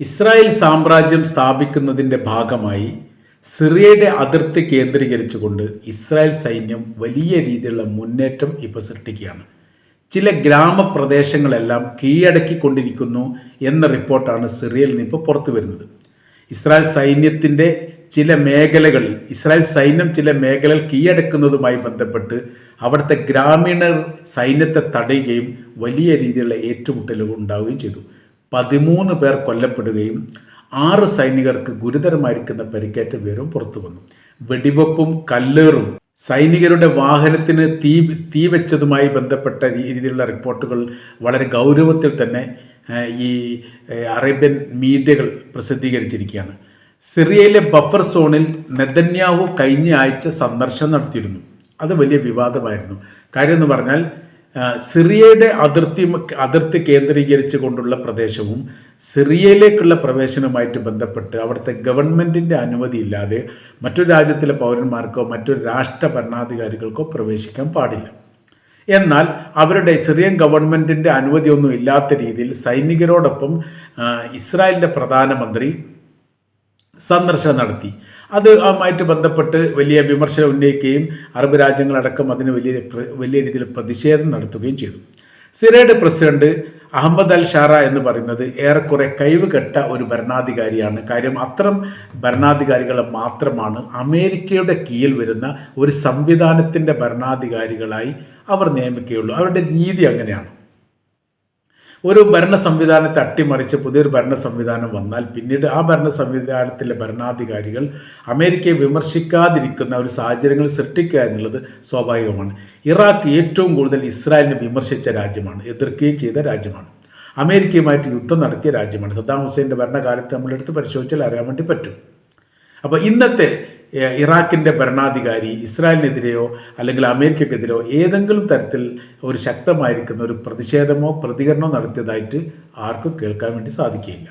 Israel സാമ്രാജ്യം സ്ഥാപിക്കുന്നതിന്റെ ഭാഗമായി സിറിയയുടെ അതിർത്തി കേന്ദ്രീകരിച്ചുകൊണ്ട് ഇസ്രായേൽ സൈന്യം വലിയ രീതിയിലുള്ള മുന്നേറ്റം ഇപ്പോൾ സൃഷ്ടിക്കുകയാണ്. ചില ഗ്രാമപ്രദേശങ്ങളെല്ലാം കീഴടക്കിക്കൊണ്ടിരിക്കുന്നു എന്ന റിപ്പോർട്ടാണ് സിറിയയിൽ നിന്ന് ഇപ്പോൾ പുറത്തു വരുന്നത്. ഇസ്രായേൽ സൈന്യത്തിന്റെ ചില മേഖലകളിൽ ഇസ്രായേൽ സൈന്യം ചില മേഖലകൾ കീഴടക്കുന്നതുമായി ബന്ധപ്പെട്ട് അവിടുത്തെ ഗ്രാമീണർ സൈന്യത്തെ തടയുകയും വലിയ രീതിയിലുള്ള ഏറ്റുമുട്ടലുകൾ ഉണ്ടാവുകയും ചെയ്തു. പതിമൂന്ന് പേർ കൊല്ലപ്പെടുകയും ആറ് സൈനികർക്ക് ഗുരുതരമായിരിക്കുന്ന പരിക്കേറ്റ വിവരവും പുറത്തു വന്നു. വെടിവെപ്പും കല്ലേറും സൈനികരുടെ വാഹനത്തിന് തീ തീ വെച്ചതുമായി ബന്ധപ്പെട്ട രീതിയിലുള്ള റിപ്പോർട്ടുകൾ വളരെ ഗൗരവത്തിൽ തന്നെ ഈ അറേബ്യൻ മീഡിയകൾ പ്രസിദ്ധീകരിച്ചിരിക്കുകയാണ്. സിറിയയിലെ ബഫർ സോണിൽ നെതന്യാഹു കഴിഞ്ഞ ആഴ്ച സന്ദർശനം നടത്തിയിരുന്നു. അത് വലിയ വിവാദമായിരുന്നു. കാര്യം എന്ന് പറഞ്ഞാൽ സിറിയയുടെ അതിർത്തി അതിർത്തി കേന്ദ്രീകരിച്ചു കൊണ്ടുള്ള പ്രദേശവും സിറിയയിലേക്കുള്ള പ്രവേശനവുമായിട്ട് ബന്ധപ്പെട്ട് അവിടുത്തെ ഗവൺമെന്റിന്റെ അനുമതിയില്ലാതെ മറ്റൊരു രാജ്യത്തിലെ പൗരന്മാർക്കോ മറ്റൊരു രാഷ്ട്ര ഭരണാധികാരികൾക്കോ പ്രവേശിക്കാൻ പാടില്ല. എന്നാൽ അവരുടെ സിറിയൻ ഗവൺമെന്റിന്റെ അനുമതിയൊന്നും ഇല്ലാത്ത രീതിയിൽ സൈനികരോടൊപ്പം ഇസ്രായേലിന്റെ പ്രധാനമന്ത്രി സന്ദർശനം നടത്തി. അത് ആയിട്ട് ബന്ധപ്പെട്ട് വലിയ വിമർശനം ഉന്നയിക്കുകയും അറബ് രാജ്യങ്ങളടക്കം അതിന് വലിയ വലിയ രീതിയിൽ പ്രതിഷേധം നടത്തുകയും ചെയ്തു. സിറയുടെ പ്രസിഡന്റ് അഹമ്മദ് അൽ ഷാറ എന്ന് പറയുന്നത് ഏറെക്കുറെ കഴിവ് കെട്ട ഒരു ഭരണാധികാരിയാണ്. കാര്യം അത്തരം ഭരണാധികാരികളെ മാത്രമാണ് അമേരിക്കയുടെ കീഴിൽ വരുന്ന ഒരു സംവിധാനത്തിന്റെ ഭരണാധികാരികളായി അവർ നിയമിക്കുകയുള്ളൂ. അവരുടെ രീതി അങ്ങനെയാണ്. ഒരു ഭരണ സംവിധാനത്തെ അട്ടിമറിച്ച് പുതിയൊരു ഭരണ സംവിധാനം വന്നാൽ പിന്നീട് ആ ഭരണ സംവിധാനത്തിലെ ഭരണാധികാരികൾ അമേരിക്കയെ വിമർശിക്കാതിരിക്കുന്ന ഒരു സാഹചര്യങ്ങൾ സൃഷ്ടിക്കുക എന്നുള്ളത് സ്വാഭാവികമാണ്. ഇറാഖ് ഏറ്റവും കൂടുതൽ ഇസ്രായേലിനെ വിമർശിച്ച രാജ്യമാണ് എതിർക്കുകയും ചെയ്ത രാജ്യമാണ്. അമേരിക്കയുമായിട്ട് യുദ്ധം നടത്തിയ രാജ്യമാണ്. സദ്ദാം ഹുസൈന്റെ ഭരണകാലത്ത് നമ്മളെടുത്ത് പരിശോധിച്ചാൽ അറിയാൻ വേണ്ടി പറ്റും. അപ്പോൾ ഇന്നത്തെ ഇറാഖിന്റെ ഭരണാധികാരി ഇസ്രായേലിനെതിരെയോ അല്ലെങ്കിൽ അമേരിക്കക്കെതിരെയോ ഏതെങ്കിലും തരത്തിൽ ഒരു ശക്തമായിരിക്കുന്ന ഒരു പ്രതിഷേധമോ പ്രതികരണമോ നടത്തിയതായിട്ട് ആർക്കും കേൾക്കാൻ വേണ്ടി സാധിക്കുകയില്ല.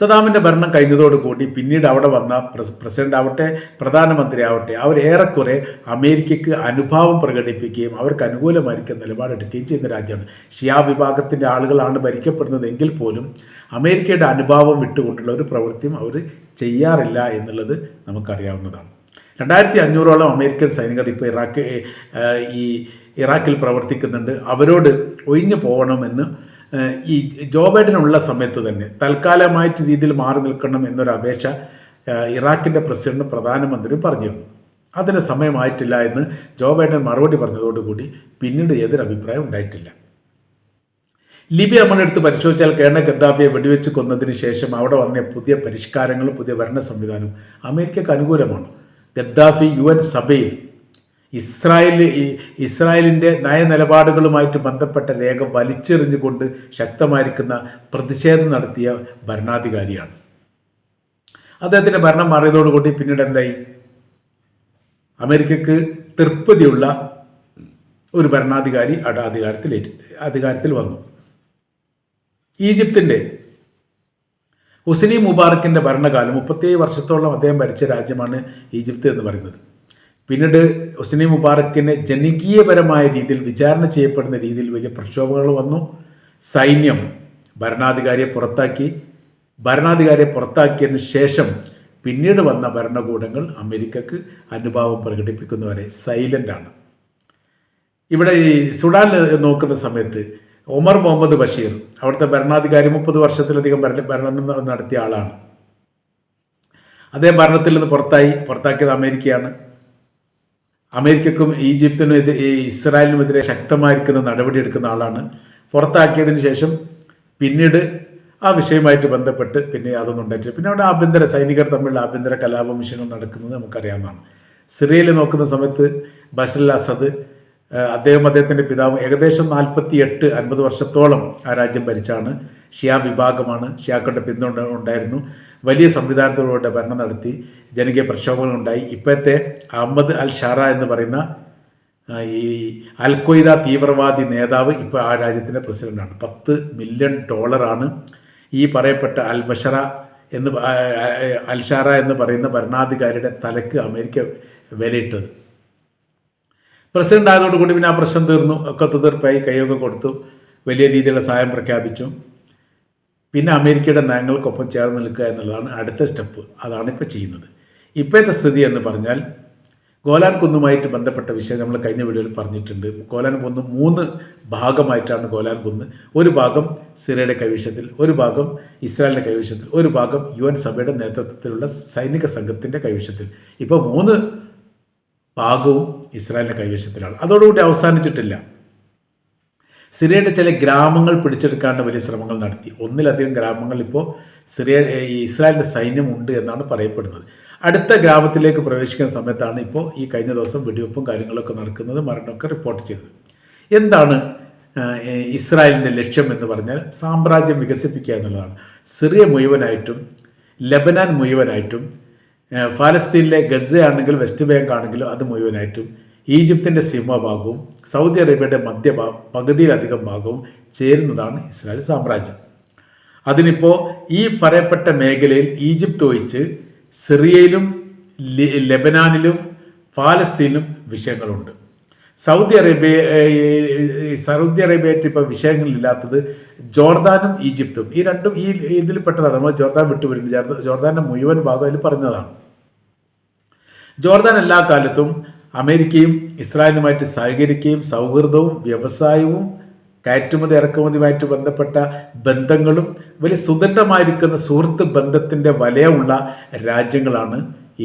സദാമിന്റെ ഭരണം കഴിഞ്ഞതോടുകൂടി പിന്നീട് അവിടെ വന്ന പ്രസ് പ്രസിഡന്റ് ആവട്ടെ പ്രധാനമന്ത്രി ആവട്ടെ അവർ ഏറെക്കുറെ അമേരിക്കയ്ക്ക് അനുഭാവം പ്രകടിപ്പിക്കുകയും അവർക്ക് അനുകൂലമായിരിക്കും നിലപാടെടുക്കുകയും ചെയ്യുന്ന രാജ്യമാണ്. ഷിയാ വിഭാഗത്തിന്റെ ആളുകളാണ് ഭരിക്കപ്പെടുന്നതെങ്കിൽ പോലും അമേരിക്കയുടെ അനുഭാവം വിട്ടുകൊണ്ടുള്ള ഒരു പ്രവൃത്തിയും അവർ ചെയ്യാറില്ല എന്നുള്ളത് നമുക്കറിയാവുന്നതാണ്. രണ്ടായിരത്തി അഞ്ഞൂറോളം അമേരിക്കൻ സൈനികർ ഇപ്പോൾ ഇറാഖ് ഈ ഇറാഖിൽ പ്രവർത്തിക്കുന്നുണ്ട്. അവരോട് ഒഴിഞ്ഞു പോകണമെന്ന് ഈ ജോ ബൈഡനുള്ള സമയത്ത് തന്നെ തൽക്കാലമായിട്ട് രീതിയിൽ മാറി നിൽക്കണം എന്നൊരു അപേക്ഷ ഇറാഖിന്റെ പ്രസിഡന്റും പ്രധാനമന്ത്രിയും പറഞ്ഞിരുന്നു അതിന് സമയമായിട്ടില്ല എന്ന് ജോ ബൈഡൻ മറുപടി പറഞ്ഞതോടുകൂടി പിന്നീട് ഏതൊരു അഭിപ്രായം ഉണ്ടായിട്ടില്ല. ലിബിയ നമ്മളെടുത്ത് പരിശോധിച്ചാൽ കേണ ഗദ്ദാഫിയെ വെടിവെച്ച് കൊന്നതിന് ശേഷം അവിടെ വന്ന പുതിയ പരിഷ്കാരങ്ങളും പുതിയ ഭരണ സംവിധാനവും അമേരിക്കക്ക് അനുകൂലമാണ്. ഗദ്ദാഫി യു സഭയിൽ ഇസ്രായേൽ ഇസ്രായേലിന്റെ നയനിലപാടുകളുമായിട്ട് ബന്ധപ്പെട്ട രേഖ വലിച്ചെറിഞ്ഞുകൊണ്ട് ശക്തമായിരിക്കുന്ന പ്രതിഷേധം നടത്തിയ ഭരണാധികാരിയാണ്. അദ്ദേഹത്തിന്റെ ഭരണം മാറിയതോടുകൂടി പിന്നീട് എന്തായി? അമേരിക്കക്ക് തൃപ്തിയുള്ള ഒരു ഭരണാധികാരി അവിടെ അധികാരത്തിൽ അധികാരത്തിൽ വന്നു. ഈജിപ്തിന്റെ ഹുസനി മുബാറക്കിന്റെ ഭരണകാലം മുപ്പത്തേഴ് വർഷത്തോളം അദ്ദേഹം ഭരിച്ച രാജ്യമാണ് ഈജിപ്ത് എന്ന് പറയുന്നത്. പിന്നീട് ഹുസനി മുബാറക്കിനെ ജനകീയപരമായ രീതിയിൽ വിചാരണ ചെയ്യപ്പെടുന്ന രീതിയിൽ വലിയ പ്രക്ഷോഭങ്ങൾ വന്നു. സൈന്യം ഭരണാധികാരിയെ പുറത്താക്കി. ഭരണാധികാരിയെ പുറത്താക്കിയതിന് ശേഷം പിന്നീട് വന്ന ഭരണകൂടങ്ങൾ അമേരിക്കക്ക് അനുഭാവം പ്രകടിപ്പിക്കുന്നവരെ സൈലന്റാണ് ഇവിടെ ഈ സുഡാൻ നോക്കുന്ന സമയത്ത് ഒമർ മുഹമ്മദ് ബഷീർ അവിടുത്തെ ഭരണാധികാരി മുപ്പത് വർഷത്തിലധികം ഭരണ ഭരണം നടത്തിയ ആളാണ്. അദ്ദേഹം ഭരണത്തിൽ നിന്ന് പുറത്തായി പുറത്താക്കിയത് അമേരിക്കയാണ്. അമേരിക്കക്കും ഈജിപ്തിനും എതിരെ ഇസ്രായേലിനുമെതിരെ ശക്തമായിരിക്കുന്ന നടപടിയെടുക്കുന്ന ആളാണ്. പുറത്താക്കിയതിന് ശേഷം പിന്നീട് ആ വിഷയമായിട്ട് ബന്ധപ്പെട്ട് പിന്നെ അതൊന്നും ഉണ്ടായിട്ടില്ല. പിന്നെ അവിടെ ആഭ്യന്തര സൈനികർ തമ്മിലുള്ള ആഭ്യന്തര കലാപ വിഷയങ്ങൾ നടക്കുന്നത് നമുക്കറിയാവുന്നതാണ്. സിറിയയിൽ നോക്കുന്ന സമയത്ത് അൽ അസദ് അദ്ദേഹം അദ്ദേഹത്തിന്റെ പിതാവ് ഏകദേശം നാൽപ്പത്തി എട്ട് അൻപത് വർഷത്തോളം ആ രാജ്യം ഭരിച്ചാണ്. ഷിയ വിഭാഗമാണ്. ഷിയാക്കളുടെ പിന്തുണ ഉണ്ടായിരുന്നു. വലിയ സംവിധാനത്തോടെ ഭരണം നടത്തി. ജനകീയ പ്രക്ഷോഭങ്ങൾ ഉണ്ടായി ഇപ്പോഴത്തെ അഹമ്മദ് അൽ ഷാറ എന്ന് പറയുന്ന ഈ അൽ തീവ്രവാദി നേതാവ് ഇപ്പോൾ ആ രാജ്യത്തിന്റെ പ്രസിഡന്റാണ് പത്ത് മില്യൺ ഡോളറാണ് ഈ പറയപ്പെട്ട അൽ ബഷറ എന്ന് പ- ആ, ആ, അൽ ഷാറ എന്ന് പറയുന്ന ഭരണാധികാരിയുടെ തലക്ക് അമേരിക്ക വിലയിട്ടത്. പ്രസിഡന്റ് ആയതോടുകൂടി പിന്നെ ആ പ്രശ്നം തീർന്നു. ഒക്കെ തീർപ്പായി കൈയൊക്കെ കൊടുത്തു. വലിയ രീതിയിലുള്ള സഹായം പ്രഖ്യാപിച്ചു. പിന്നെ അമേരിക്കയുടെ നയങ്ങൾക്കൊപ്പം ചേർന്ന് നിൽക്കുക എന്നുള്ളതാണ് അടുത്ത സ്റ്റെപ്പ്. അതാണ് ഇപ്പോൾ ചെയ്യുന്നത്. ഇപ്പോഴത്തെ സ്ഥിതി എന്ന് പറഞ്ഞാൽ ഗോലാൻ കുന്നുമായിട്ട് ബന്ധപ്പെട്ട വിഷയം നമ്മൾ കഴിഞ്ഞ വീഡിയോയിൽ പറഞ്ഞിട്ടുണ്ട്. ഗോലാൻ കുന്ന് മൂന്ന് ഭാഗമായിട്ടാണ് ഗോലാൻ കുന്ന്. ഒരു ഭാഗം സിറിയയുടെ കൈവശത്തിൽ ഒരു ഭാഗം ഇസ്രായേലിന്റെ കൈവശത്തിൽ ഒരു ഭാഗം യു എൻ സഭയുടെ നേതൃത്വത്തിലുള്ള സൈനിക സംഘത്തിന്റെ കൈവശത്തിൽ. ഇപ്പോൾ മൂന്ന് ഭാഗവും ഇസ്രായേലിന്റെ കൈവശത്തിലാണ്. അതോടുകൂടി അവസാനിച്ചിട്ടില്ല. സിറിയയുടെ ചില ഗ്രാമങ്ങൾ പിടിച്ചെടുക്കാണ്ട് വലിയ ശ്രമങ്ങൾ നടത്തി. ഒന്നിലധികം ഗ്രാമങ്ങൾ ഇപ്പോൾ സിറിയ ഈ സൈന്യം ഉണ്ട് എന്നാണ് പറയപ്പെടുന്നത്. അടുത്ത ഗ്രാമത്തിലേക്ക് പ്രവേശിക്കുന്ന സമയത്താണ് ഇപ്പോൾ ഈ കഴിഞ്ഞ ദിവസം വെടിവെപ്പും കാര്യങ്ങളൊക്കെ നടക്കുന്നത് മരണമൊക്കെ റിപ്പോർട്ട് ചെയ്തത്. എന്താണ് ഇസ്രായേലിന്റെ ലക്ഷ്യം എന്ന് പറഞ്ഞാൽ സാമ്രാജ്യം വികസിപ്പിക്കുക എന്നുള്ളതാണ്. സിറിയ മുഴുവനായിട്ടും ലബനാൻ മുഴുവനായിട്ടും ഫലസ്തീനിലെ ഗസ ആണെങ്കിലും വെസ്റ്റ് ബാങ്ക് ആണെങ്കിലും അത് മുഴുവനായിട്ടും ഈജിപ്തിന്റെ സിംഹഭാഗവും സൗദി അറേബ്യയുടെ മധ്യ പകുതിയിലധികം ഭാഗവും ചേരുന്നതാണ് ഇസ്രായേൽ സാമ്രാജ്യം. അതിനിപ്പോൾ ഈ പറയപ്പെട്ട മേഖലയിൽ ഈജിപ്ത് ഒഴിച്ച് സിറിയയിലും ലെബനാനിലും ഫാലസ്തീനിലും വിഷയങ്ങളുണ്ട്. സൗദി അറേബ്യ സൗദി അറേബ്യയായിട്ട് ഇപ്പോൾ വിഷയങ്ങളില്ലാത്തത് ജോർദാനും ഈജിപ്തും. ഈ രണ്ടും ഈ ഇതിൽ പെട്ടതാണ്. നമ്മൾ ജോർദാൻ വിട്ടുവരുന്നത് ജോർദാന്റെ മുഴുവൻ ഭാഗം അതിൽ പറഞ്ഞതാണ്. ജോർദാൻ എല്ലാ കാലത്തും അമേരിക്കയും ഇസ്രായേലുമായിട്ട് സഹകരിക്കുകയും സൗഹൃദവും വ്യവസായവും കയറ്റുമതി ഇറക്കുമതിയുമായിട്ട് ബന്ധപ്പെട്ട ബന്ധങ്ങളും വലിയ സുദൃഢമായിരിക്കുന്ന സുഹൃത്ത് ബന്ധത്തിന്റെ വലയമുള്ള രാജ്യങ്ങളാണ്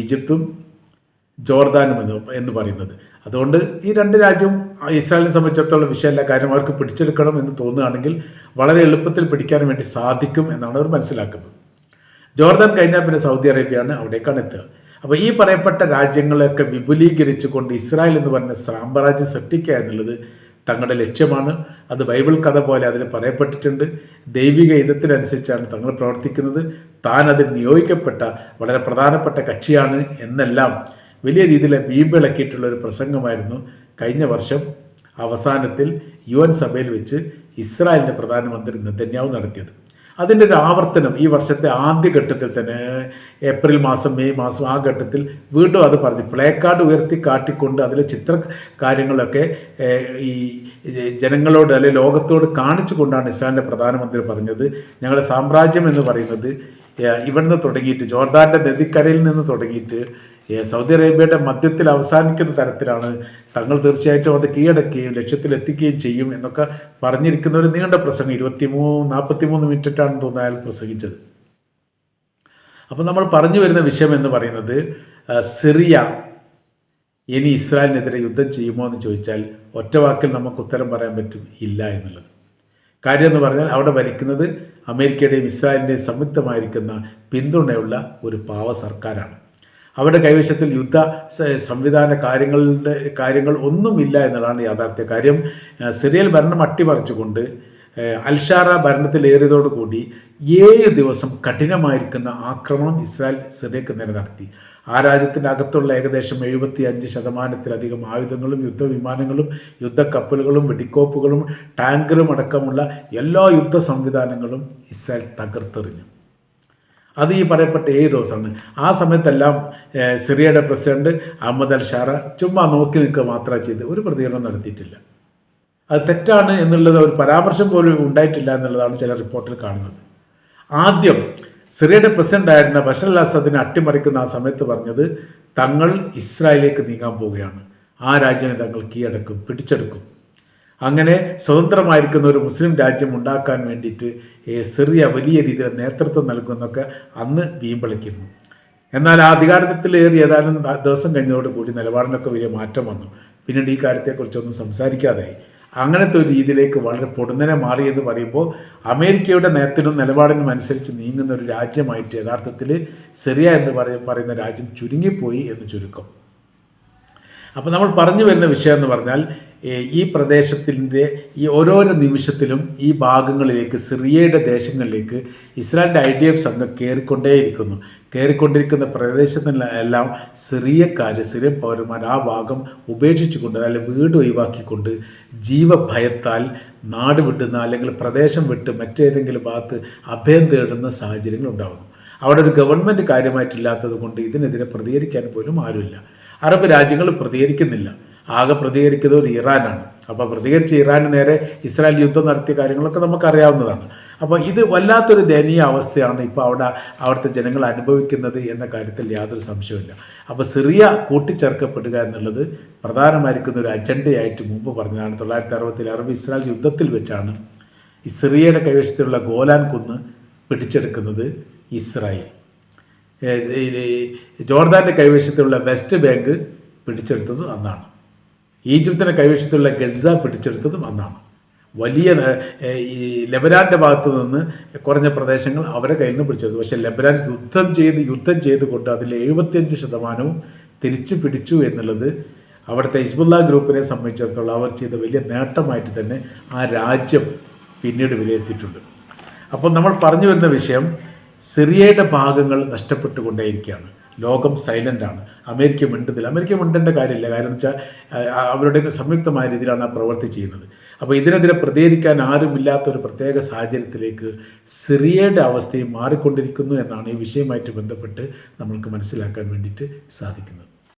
ഈജിപ്തും ജോർദാനും എന്ന് എന്ന് പറയുന്നത്. അതുകൊണ്ട് ഈ രണ്ട് രാജ്യവും ഇസ്രായേലിനെ സംബന്ധിച്ചിടത്തോളം വിഷയമല്ല. കാര്യം അവർക്ക് പിടിച്ചെടുക്കണം എന്ന് തോന്നുകയാണെങ്കിൽ വളരെ എളുപ്പത്തിൽ പിടിക്കാൻ വേണ്ടി സാധിക്കും എന്നാണ് അവർ മനസ്സിലാക്കുന്നത്. ജോർദാൻ കഴിഞ്ഞാൽ പിന്നെ സൗദി അറേബ്യയാണ് അവിടേക്കാണ് എത്തുക. അപ്പോൾ ഈ പറയപ്പെട്ട രാജ്യങ്ങളെയൊക്കെ വിപുലീകരിച്ചുകൊണ്ട് ഇസ്രായേൽ എന്ന് പറഞ്ഞ സാമ്രാജ്യം സൃഷ്ടിക്കുക എന്നുള്ളത് തങ്ങളുടെ ലക്ഷ്യമാണ്. അത് ബൈബിൾ കഥ പോലെ അതിൽ പറയപ്പെട്ടിട്ടുണ്ട്. ദൈവിക ഇനത്തിനനുസരിച്ചാണ് തങ്ങൾ പ്രവർത്തിക്കുന്നത്. താൻ അതിൽ നിയോഗിക്കപ്പെട്ട വളരെ പ്രധാനപ്പെട്ട കക്ഷിയാണ് എന്നെല്ലാം വലിയ രീതിയിലെ വീമ്പിളക്കിയിട്ടുള്ള ഒരു പ്രസംഗമായിരുന്നു. കഴിഞ്ഞ വർഷം അവസാനത്തിൽ യു സഭയിൽ വെച്ച് ഇസ്രായേലിന്റെ പ്രധാനമന്ത്രി നെതന്യാവ് നടത്തിയത്. അതിന്റെ ഒരു ആവർത്തനം ഈ വർഷത്തെ ആദ്യ ഘട്ടത്തിൽ തന്നെ ഏപ്രിൽ മാസം മെയ് മാസം ആ ഘട്ടത്തിൽ വീണ്ടും അത് പറഞ്ഞു. പ്ലേ കാർഡ് ഉയർത്തി കാട്ടിക്കൊണ്ട് അതിലെ ചിത്ര കാര്യങ്ങളൊക്കെ ഈ ജനങ്ങളോട് അല്ലെ ലോകത്തോട് കാണിച്ചു കൊണ്ടാണ് ഇസ്രായേലിന്റെ പ്രധാനമന്ത്രി പറഞ്ഞത്. ഞങ്ങളുടെ സാമ്രാജ്യം എന്ന് പറയുന്നത് ഇവിടുന്ന് തുടങ്ങിയിട്ട് ജോർദാന്റെ നദിക്കരയിൽ നിന്ന് തുടങ്ങിയിട്ട് സൗദി അറേബ്യയുടെ മധ്യത്തിൽ അവസാനിക്കുന്ന തരത്തിലാണ് തങ്ങൾ തീർച്ചയായിട്ടും അത് കീഴടക്കുകയും ലക്ഷ്യത്തിലെത്തിക്കുകയും ചെയ്യും എന്നൊക്കെ പറഞ്ഞിരിക്കുന്ന ഒരു നീണ്ട പ്രസംഗം ഇരുപത്തി മൂന്ന് നാൽപ്പത്തി മൂന്ന് മിനിറ്റാണെന്ന് തോന്നുന്നു അയാൾ പ്രസംഗിച്ചത്. അപ്പോൾ നമ്മൾ പറഞ്ഞു വരുന്ന വിഷയം എന്ന് പറയുന്നത് സിറിയ ഇനി ഇസ്രായേലിനെതിരെ യുദ്ധം ചെയ്യുമോ എന്ന് ചോദിച്ചാൽ ഒറ്റ വാക്കിൽ നമുക്ക് ഉത്തരം പറയാൻ പറ്റും ഇല്ല എന്നുള്ളത്. കാര്യം എന്ന് പറഞ്ഞാൽ അവിടെ ഭരിക്കുന്നത് അമേരിക്കയുടെയും ഇസ്രായേലിന്റെയും സംയുക്തമായിരിക്കുന്ന പിന്തുണയുള്ള ഒരു പാവ സർക്കാരാണ്. അവരുടെ കൈവശത്തിൽ യുദ്ധ സംവിധാന കാര്യങ്ങളുടെ കാര്യങ്ങൾ ഒന്നുമില്ല എന്നുള്ളതാണ് യാഥാർത്ഥ്യ കാര്യം. സിറിയൽ ഭരണം അട്ടിമറിച്ചുകൊണ്ട് അൽഷാറ ഭരണത്തിലേറിയതോടുകൂടി ഏഴ് ദിവസം കഠിനമായിരിക്കുന്ന ആക്രമണം ഇസ്രായേൽ സിറിയക്ക് നേരെ നടത്തി. ആ രാജ്യത്തിന്റെ അകത്തുള്ള ഏകദേശം എഴുപത്തി അഞ്ച് ശതമാനത്തിലധികം ആയുധങ്ങളും യുദ്ധവിമാനങ്ങളും യുദ്ധക്കപ്പലുകളും വെടിക്കോപ്പുകളും ടാങ്കറും അടക്കമുള്ള എല്ലാ യുദ്ധ സംവിധാനങ്ങളും ഇസ്രായേൽ തകർത്തെറിഞ്ഞു. അത് ഈ പറയപ്പെട്ട ഏഴ് ദിവസമാണ്. ആ സമയത്തെല്ലാം സിറിയയുടെ പ്രസിഡന്റ് അഹമ്മദ് അൽ ഷാറ ചുമ്മാ നോക്കി നിൽക്കുക മാത്രമേ ചെയ്ത് ഒരു പ്രതികരണം നടത്തിയിട്ടില്ല. അത് തെറ്റാണ് എന്നുള്ളത് ഒരു പരാമർശം പോലും ഉണ്ടായിട്ടില്ല എന്നുള്ളതാണ് ചില റിപ്പോർട്ടിൽ കാണുന്നത്. ആദ്യം സിറിയയുടെ പ്രസിഡന്റ് ആയിരുന്ന ബഷർ അൽ അസദിനെ അട്ടിമറിക്കുന്ന ആ സമയത്ത് പറഞ്ഞത് തങ്ങൾ ഇസ്രായേലിലേക്ക് നീങ്ങാൻ പോവുകയാണ്. ആ രാജ്യം തങ്ങൾ കീഴടക്കും പിടിച്ചെടുക്കും. അങ്ങനെ സ്വതന്ത്രമായിരിക്കുന്ന ഒരു മുസ്ലിം രാജ്യം ഉണ്ടാക്കാൻ വേണ്ടിയിട്ട് സിറിയ വലിയ രീതിയിൽ നേതൃത്വം നൽകുമെന്നൊക്കെ അന്ന് വീമ്പളിക്കുന്നു എന്നാൽ ആ അധികാരത്തിൽ ഏതാനും ദിവസം കഴിഞ്ഞതോടുകൂടി നിലപാടിനൊക്കെ വലിയ മാറ്റം വന്നു. പിന്നീട് ഈ കാര്യത്തെക്കുറിച്ചൊന്നും സംസാരിക്കാതായി. അങ്ങനത്തെ ഒരു രീതിയിലേക്ക് വളരെ പൊടുന്നനെ മാറി എന്ന് പറയുമ്പോൾ അമേരിക്കയുടെ നയത്തിനും നിലപാടിനും അനുസരിച്ച് നീങ്ങുന്ന ഒരു രാജ്യമായിട്ട് യഥാർത്ഥത്തിൽ സിറിയ എന്ന് പറയുന്ന രാജ്യം ചുരുങ്ങിപ്പോയി എന്ന് ചുരുക്കം. അപ്പോൾ നമ്മൾ പറഞ്ഞു വരുന്ന വിഷയം എന്ന് പറഞ്ഞാൽ ഈ പ്രദേശത്തിന്റെ ഈ ഓരോരോ നിമിഷത്തിലും ഈ ഭാഗങ്ങളിലേക്ക് സിറിയയുടെ ദേശങ്ങളിലേക്ക് ഇസ്രായേലിന്റെ ഐ ഡി എഫ് സംഘം കയറിക്കൊണ്ടേയിരിക്കുന്നു. കയറിക്കൊണ്ടിരിക്കുന്ന പ്രദേശത്തിലെല്ലാം സിറിയക്കാർ സിറിയൻ പൗരന്മാർ ആ ഭാഗം ഉപേക്ഷിച്ചുകൊണ്ട് അല്ലെങ്കിൽ വീട് ഒഴിവാക്കിക്കൊണ്ട് ജീവഭയത്താൽ നാട് വിട്ടുന്ന അല്ലെങ്കിൽ പ്രദേശം വിട്ട് മറ്റേതെങ്കിലും ഭാഗത്ത് അഭയം തേടുന്ന സാഹചര്യങ്ങൾ ഉണ്ടാകുന്നു അവിടെ ഒരു ഗവൺമെന്റ് കാര്യമായിട്ടില്ലാത്തത് കൊണ്ട് ഇതിനെതിരെ പ്രതികരിക്കാൻ പോലും ആരുമില്ല. അറബ് രാജ്യങ്ങൾ പ്രതികരിക്കുന്നില്ല. ആകെ പ്രതികരിക്കുന്നത് ഒരു ഇറാനാണ്. അപ്പോൾ പ്രതികരിച്ച് ഇറാന് നേരെ ഇസ്രായേൽ യുദ്ധം നടത്തിയ കാര്യങ്ങളൊക്കെ നമുക്കറിയാവുന്നതാണ്. അപ്പോൾ ഇത് വല്ലാത്തൊരു ദയനീയ അവസ്ഥയാണ് ഇപ്പോൾ അവിടെ അവിടുത്തെ ജനങ്ങൾ അനുഭവിക്കുന്നത് എന്ന കാര്യത്തിൽ യാതൊരു സംശയമില്ല അപ്പോൾ സിറിയ കൂട്ടിച്ചേർക്കപ്പെടുക എന്നുള്ളത് പ്രധാനമായിരിക്കുന്ന ഒരു അജണ്ടയായിട്ട് മുമ്പ് പറഞ്ഞതാണ്. തൊള്ളായിരത്തി അറുപത്തിൽ അറബ് ഇസ്രായേൽ യുദ്ധത്തിൽ വെച്ചാണ് സിറിയയുടെ കൈവശത്തിലുള്ള ഗോലാൻ കുന്ന് പിടിച്ചെടുക്കുന്നത് ഇസ്രായേൽ. ജോർദാന്റെ കൈവശത്തുള്ള വെസ്റ്റ് ബാങ്ക് പിടിച്ചെടുത്തത് അന്നാണ്. ഈജിപ്തിന്റെ കൈവശത്തുള്ള ഗസ പിടിച്ചെടുത്തതും അന്നാണ്. വലിയ ഈ ലെബനാന്റെ ഭാഗത്ത് നിന്ന് കുറഞ്ഞ പ്രദേശങ്ങൾ അവരെ കയ്യിൽ നിന്ന് പിടിച്ചെടുത്തു. പക്ഷേ ലെബനാൻ യുദ്ധം ചെയ്ത് യുദ്ധം ചെയ്തുകൊണ്ട് അതിൽ എഴുപത്തിയഞ്ച് ശതമാനവും തിരിച്ചു പിടിച്ചു എന്നുള്ളത് അവിടുത്തെ ഹിസ്ബുല്ല ഗ്രൂപ്പിനെ സംബന്ധിച്ചിടത്തോളം അവർ ചെയ്ത വലിയ നേട്ടമായിട്ട് തന്നെ ആ രാജ്യം പിന്നീട് വിലയിരുത്തിയിട്ടുണ്ട്. അപ്പോൾ നമ്മൾ പറഞ്ഞു വരുന്ന വിഷയം സിറിയയുടെ ഭാഗങ്ങൾ നഷ്ടപ്പെട്ടുകൊണ്ടേയിരിക്കുകയാണ്. ലോകം സൈലന്റ് ആണ് അമേരിക്ക മിണ്ടുന്നില്ല. അമേരിക്ക മിണ്ടേണ്ട കാര്യമില്ല. കാരണം വെച്ചാൽ അവരുടെ സംയുക്തമായ രീതിയിലാണ് ആ പ്രവൃത്തി ചെയ്യുന്നത്. അപ്പോൾ ഇതിനെതിരെ പ്രതികരിക്കാൻ ആരുമില്ലാത്ത ഒരു പ്രത്യേക സാഹചര്യത്തിലേക്ക് സിറിയയുടെ അവസ്ഥയും മാറിക്കൊണ്ടിരിക്കുന്നു എന്നാണ് ഈ വിഷയവുമായിട്ട് ബന്ധപ്പെട്ട് നമ്മൾക്ക് മനസ്സിലാക്കാൻ വേണ്ടിയിട്ട് സാധിക്കുന്നത്.